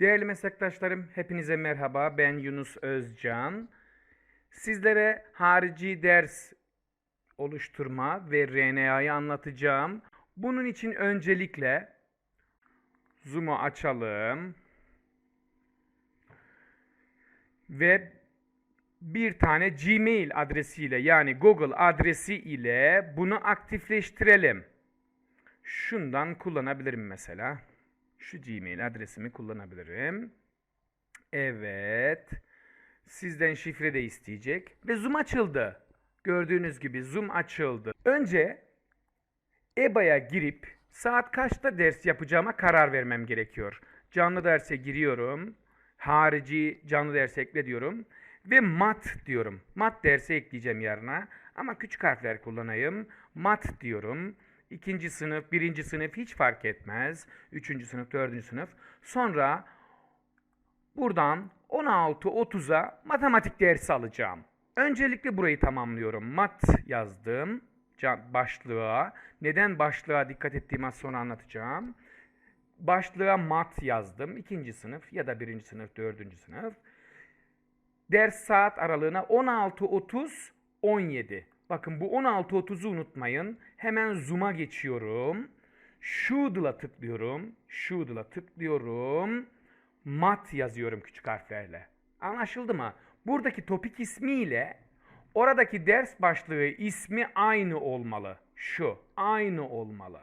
Değerli meslektaşlarım, hepinize merhaba. Ben Yunus Özcan. Sizlere harici ders oluşturma ve RNA'yı anlatacağım. Bunun için öncelikle Zoom'u açalım. Ve bir tane Gmail adresiyle yani Google adresi ile bunu aktifleştirelim. Şundan kullanabilirim mesela. Şu Gmail adresimi kullanabilirim. Evet. Sizden şifre de isteyecek. Ve Zoom açıldı. Gördüğünüz gibi Zoom açıldı. Önce EBA'ya girip saat kaçta ders yapacağıma karar vermem gerekiyor. Canlı derse giriyorum. Harici canlı derse ekle diyorum. Ve mat diyorum. Mat dersi ekleyeceğim yarına. Ama küçük harfler kullanayım. Mat diyorum. İkinci sınıf, birinci sınıf hiç fark etmez. Üçüncü sınıf, dördüncü sınıf. Sonra buradan 16.30'a matematik dersi alacağım. Öncelikle burayı tamamlıyorum. Mat yazdım başlığa. Neden başlığa dikkat ettiğimi az sonra anlatacağım. Başlığa mat yazdım. İkinci sınıf ya da birinci sınıf, dördüncü sınıf. Ders saat aralığına 16.30 17. Bakın bu 16.30'u unutmayın. Hemen Zoom'a geçiyorum. Shoodle'a tıklıyorum. Shoodle'a tıklıyorum. Mat yazıyorum küçük harflerle. Anlaşıldı mı? Buradaki topik ismiyle oradaki ders başlığı ismi aynı olmalı. Şu. Aynı olmalı.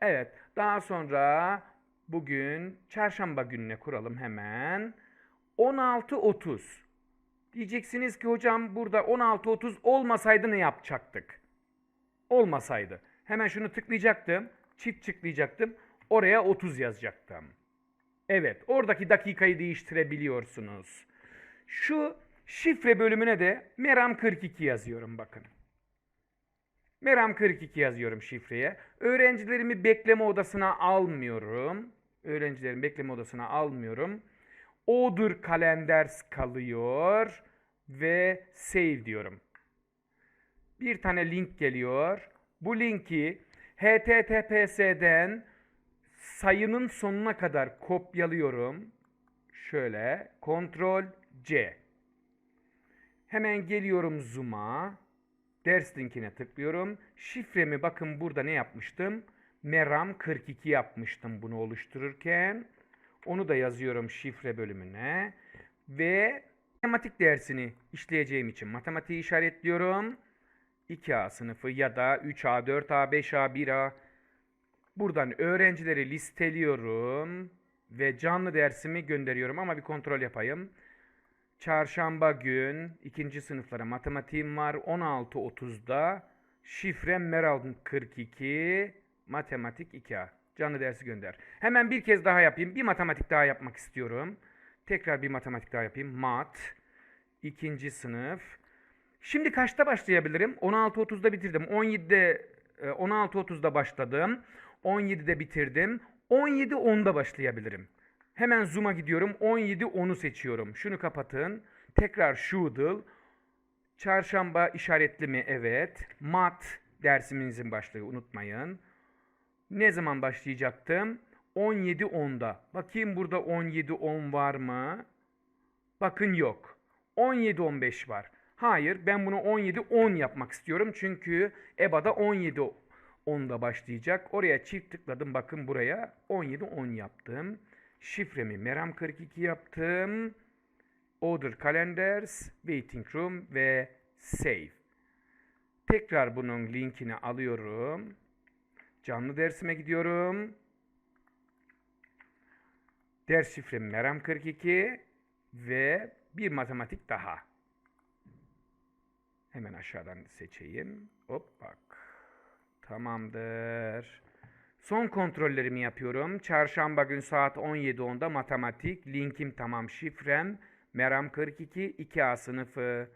Evet. Daha sonra bugün çarşamba gününe kuralım hemen. 16.30. Diyeceksiniz ki hocam burada 16.30 olmasaydı ne yapacaktık? Olmasaydı. Hemen şunu tıklayacaktım. Çift tıklayacaktım. Oraya 30 yazacaktım. Evet, oradaki dakikayı değiştirebiliyorsunuz. Şu şifre bölümüne de Meram 42 yazıyorum bakın. Meram 42 yazıyorum şifreye. Öğrencilerimi bekleme odasına almıyorum. Öğrencilerimi bekleme odasına almıyorum. Order kalenders kalıyor ve save diyorum. Bir tane link geliyor. Bu linki https'den sayının sonuna kadar kopyalıyorum. Şöyle Ctrl C. Hemen geliyorum Zoom'a. Ders linkine tıklıyorum. Şifremi bakın burada ne yapmıştım? Meram 42 yapmıştım bunu oluştururken. Onu da yazıyorum şifre bölümüne. Ve matematik dersini işleyeceğim için matematiği işaretliyorum. 2A sınıfı ya da 3A, 4A, 5A, 1A. Buradan öğrencileri listeliyorum ve canlı dersimi gönderiyorum ama bir kontrol yapayım. Çarşamba gün ikinci sınıflara matematiğim var. 16.30'da şifrem Meral 42 matematik 2A. Canlı dersi gönder. Hemen bir kez daha yapayım. Bir matematik daha yapmak istiyorum. Tekrar bir matematik daha yapayım. Mat. ikinci sınıf. Şimdi kaçta başlayabilirim? 16.30'da bitirdim. 17'de e, 16.30'da başladım. 17'de bitirdim. 17.10'da başlayabilirim. Hemen Zoom'a gidiyorum. 17.10'u seçiyorum. Şunu kapatın. Tekrar Shoodle. Çarşamba işaretli mi? Evet. Mat dersimizin başlığı unutmayın. Ne zaman başlayacaktım? 17.10'da. Bakayım burada 17.10 var mı? Bakın yok. 17.15 var. Hayır ben bunu 17.10 yapmak istiyorum. Çünkü EBA'da 17.10'da başlayacak. Oraya çift tıkladım. Bakın buraya 17.10 yaptım. Şifremi Meram 42 yaptım. Order Calendars, Waiting Room ve Save. Tekrar bunun linkini alıyorum. Canlı dersime gidiyorum. Ders şifrem Meram 42 ve bir matematik daha. Hemen aşağıdan seçeyim. Hop bak. Tamamdır. Son kontrollerimi yapıyorum. Çarşamba gün saat 17.10'da matematik. Linkim tamam şifrem. Meram 42 2A sınıfı.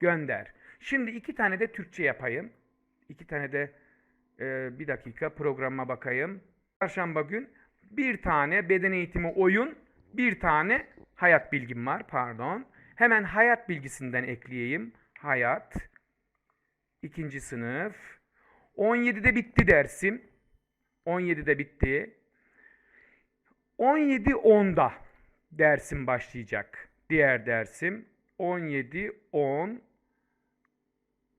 Gönder. Şimdi iki tane de Türkçe yapayım. İki tane de e, bir dakika programa bakayım. Çarşamba gün bir tane beden eğitimi oyun, bir tane hayat bilgim var pardon. Hemen hayat bilgisinden ekleyeyim. Hayat. ikinci sınıf. 17'de bitti dersim. 17'de bitti. 17.10'da dersim başlayacak. Diğer dersim 17.10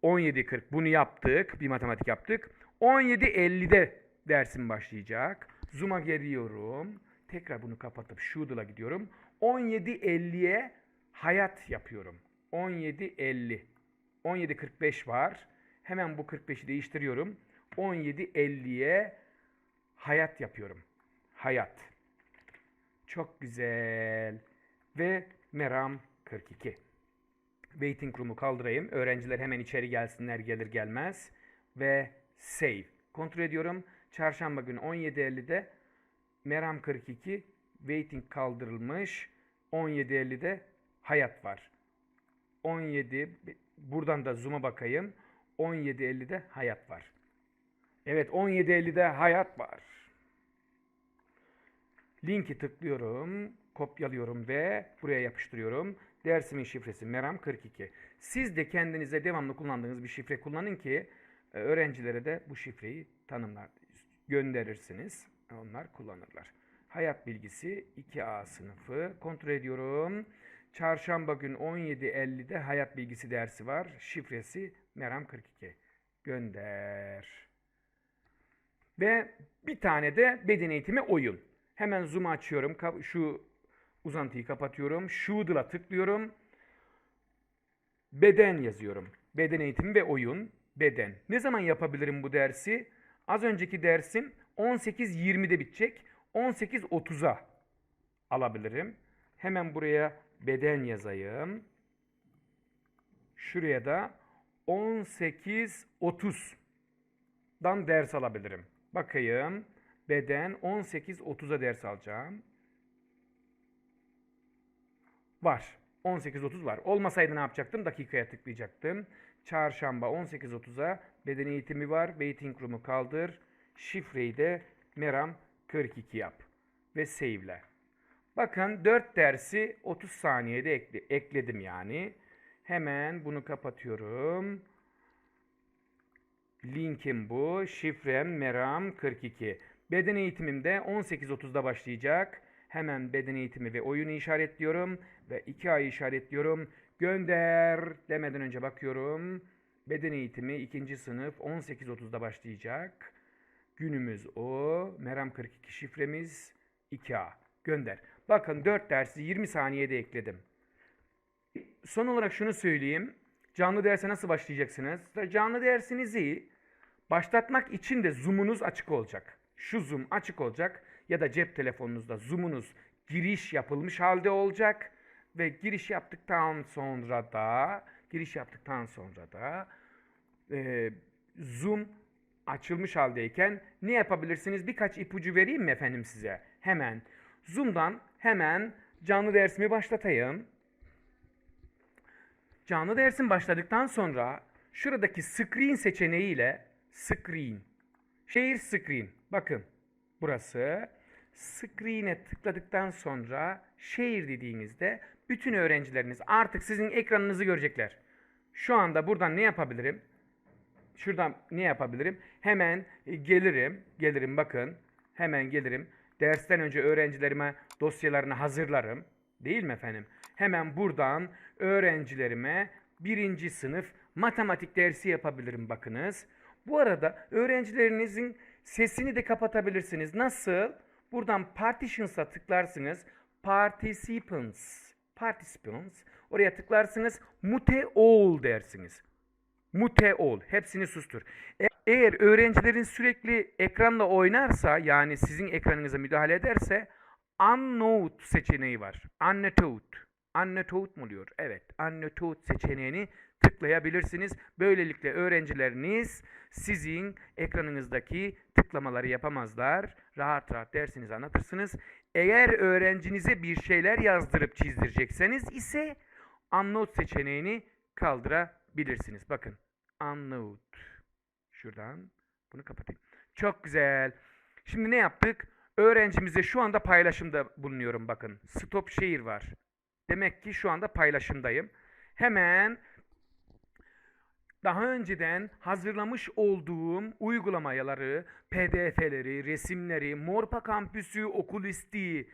17.40 bunu yaptık. Bir matematik yaptık. 17.50'de dersim başlayacak. Zoom'a geliyorum. Tekrar bunu kapatıp Shoodle'a gidiyorum. 17.50'ye hayat yapıyorum. 17.50 17.45 var. Hemen bu 45'i değiştiriyorum. 17.50'ye hayat yapıyorum. Hayat. Çok güzel. Ve Meram 42. Waiting room'u kaldırayım. Öğrenciler hemen içeri gelsinler gelir gelmez. Ve save. Kontrol ediyorum. Çarşamba günü 17.50'de Meram 42 waiting kaldırılmış. 17.50'de hayat var. 17 buradan da zoom'a bakayım. 17.50'de hayat var. Evet 17.50'de hayat var. Linki tıklıyorum, kopyalıyorum ve buraya yapıştırıyorum. Dersimin şifresi Meram 42. Siz de kendinize devamlı kullandığınız bir şifre kullanın ki öğrencilere de bu şifreyi tanımlar, gönderirsiniz. Onlar kullanırlar. Hayat bilgisi 2A sınıfı. Kontrol ediyorum. Çarşamba gün 17.50'de hayat bilgisi dersi var. Şifresi Meram 42. Gönder. Ve bir tane de beden eğitimi oyun. Hemen zoom açıyorum. Şu uzantıyı kapatıyorum. Shoodle'a tıklıyorum. Beden yazıyorum. Beden eğitimi ve oyun. Beden. Ne zaman yapabilirim bu dersi? Az önceki dersim 18.20'de bitecek. 18.30'a alabilirim. Hemen buraya beden yazayım. Şuraya da 18.30'dan ders alabilirim. Bakayım. Beden 18.30'a ders alacağım. Var. 18.30 var. Olmasaydı ne yapacaktım? Dakikaya tıklayacaktım. Çarşamba 18.30'a beden eğitimi var. Waiting room'u kaldır. Şifreyi de Meram 42 yap. Ve save'le. Bakın 4 dersi 30 saniyede ekle- ekledim yani. Hemen bunu kapatıyorum. Linkim bu. Şifrem Meram 42. Beden eğitimim de 18.30'da başlayacak. Hemen beden eğitimi ve oyunu işaretliyorum. Ve 2 ay işaretliyorum. Gönder demeden önce bakıyorum. Beden eğitimi 2. sınıf 18.30'da başlayacak. Günümüz o. Meram 42 şifremiz 2A. Gönder. Bakın 4 dersi 20 saniyede ekledim. Son olarak şunu söyleyeyim. Canlı derse nasıl başlayacaksınız? Canlı dersinizi başlatmak için de zoom'unuz açık olacak. Şu zoom açık olacak ya da cep telefonunuzda zoom'unuz giriş yapılmış halde olacak ve giriş yaptıktan sonra da giriş yaptıktan sonra da e, zoom açılmış haldeyken ne yapabilirsiniz? Birkaç ipucu vereyim mi efendim size? Hemen zoom'dan hemen canlı dersimi başlatayım. Canlı dersin başladıktan sonra şuradaki screen seçeneğiyle screen, share screen, bakın burası screen'e tıkladıktan sonra share dediğinizde bütün öğrencileriniz artık sizin ekranınızı görecekler. Şu anda buradan ne yapabilirim? Şuradan ne yapabilirim? Hemen e, gelirim, gelirim bakın. Hemen gelirim. Dersten önce öğrencilerime dosyalarını hazırlarım. Değil mi efendim? Hemen buradan öğrencilerime birinci sınıf matematik dersi yapabilirim bakınız. Bu arada öğrencilerinizin sesini de kapatabilirsiniz. Nasıl? Buradan Partitions'a tıklarsınız. Participants. Participants. Oraya tıklarsınız. Mute all dersiniz. Mute ol. Hepsini sustur. E- Eğer öğrencilerin sürekli ekranla oynarsa yani sizin ekranınıza müdahale ederse Unnote seçeneği var. Unnote. Unnote mu diyor? Evet. Unnote seçeneğini tıklayabilirsiniz. Böylelikle öğrencileriniz sizin ekranınızdaki tıklamaları yapamazlar. Rahat rahat dersinizi anlatırsınız. Eğer öğrencinize bir şeyler yazdırıp çizdirecekseniz ise Unnote seçeneğini kaldırabilirsiniz. Bakın. Unnote. Şuradan bunu kapatayım. Çok güzel. Şimdi ne yaptık? Öğrencimize şu anda paylaşımda bulunuyorum bakın. Stop share var. Demek ki şu anda paylaşımdayım. Hemen daha önceden hazırlamış olduğum uygulamaları, pdf'leri, resimleri, Morpa Kampüsü, Okulisti,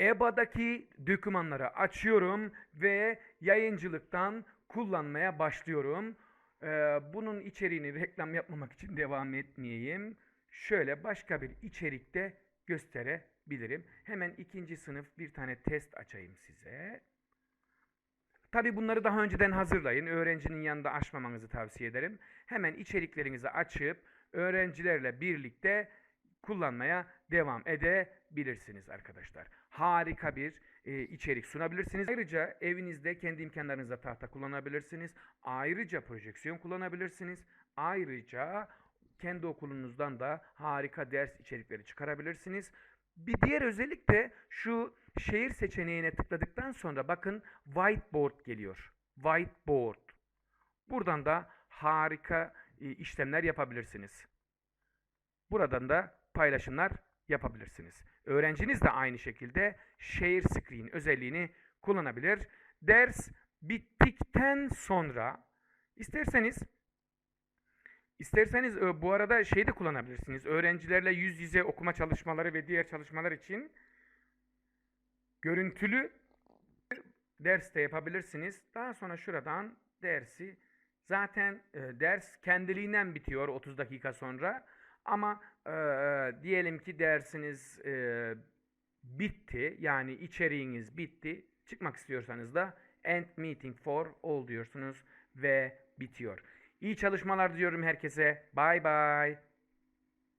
EBA'daki dokümanları açıyorum ve yayıncılıktan kullanmaya başlıyorum. Ee, bunun içeriğini reklam yapmamak için devam etmeyeyim. Şöyle başka bir içerikte gösterebilirim. Hemen ikinci sınıf bir tane test açayım size. Tabii bunları daha önceden hazırlayın. Öğrencinin yanında açmamanızı tavsiye ederim. Hemen içeriklerinizi açıp öğrencilerle birlikte kullanmaya devam edebilirsiniz arkadaşlar. Harika bir e, içerik sunabilirsiniz. Ayrıca evinizde kendi imkanlarınızla tahta kullanabilirsiniz. Ayrıca projeksiyon kullanabilirsiniz. Ayrıca kendi okulunuzdan da harika ders içerikleri çıkarabilirsiniz. Bir diğer özellik de şu şehir seçeneğine tıkladıktan sonra bakın whiteboard geliyor. Whiteboard. Buradan da harika e, işlemler yapabilirsiniz. Buradan da paylaşımlar yapabilirsiniz. Öğrenciniz de aynı şekilde share screen özelliğini kullanabilir. Ders bittikten sonra isterseniz isterseniz e, bu arada şey de kullanabilirsiniz. Öğrencilerle yüz yüze okuma çalışmaları ve diğer çalışmalar için görüntülü ders de yapabilirsiniz. Daha sonra şuradan dersi zaten e, ders kendiliğinden bitiyor 30 dakika sonra. Ama e, diyelim ki dersiniz e, bitti yani içeriğiniz bitti. Çıkmak istiyorsanız da end meeting for all diyorsunuz ve bitiyor. İyi çalışmalar diyorum herkese. Bye bye.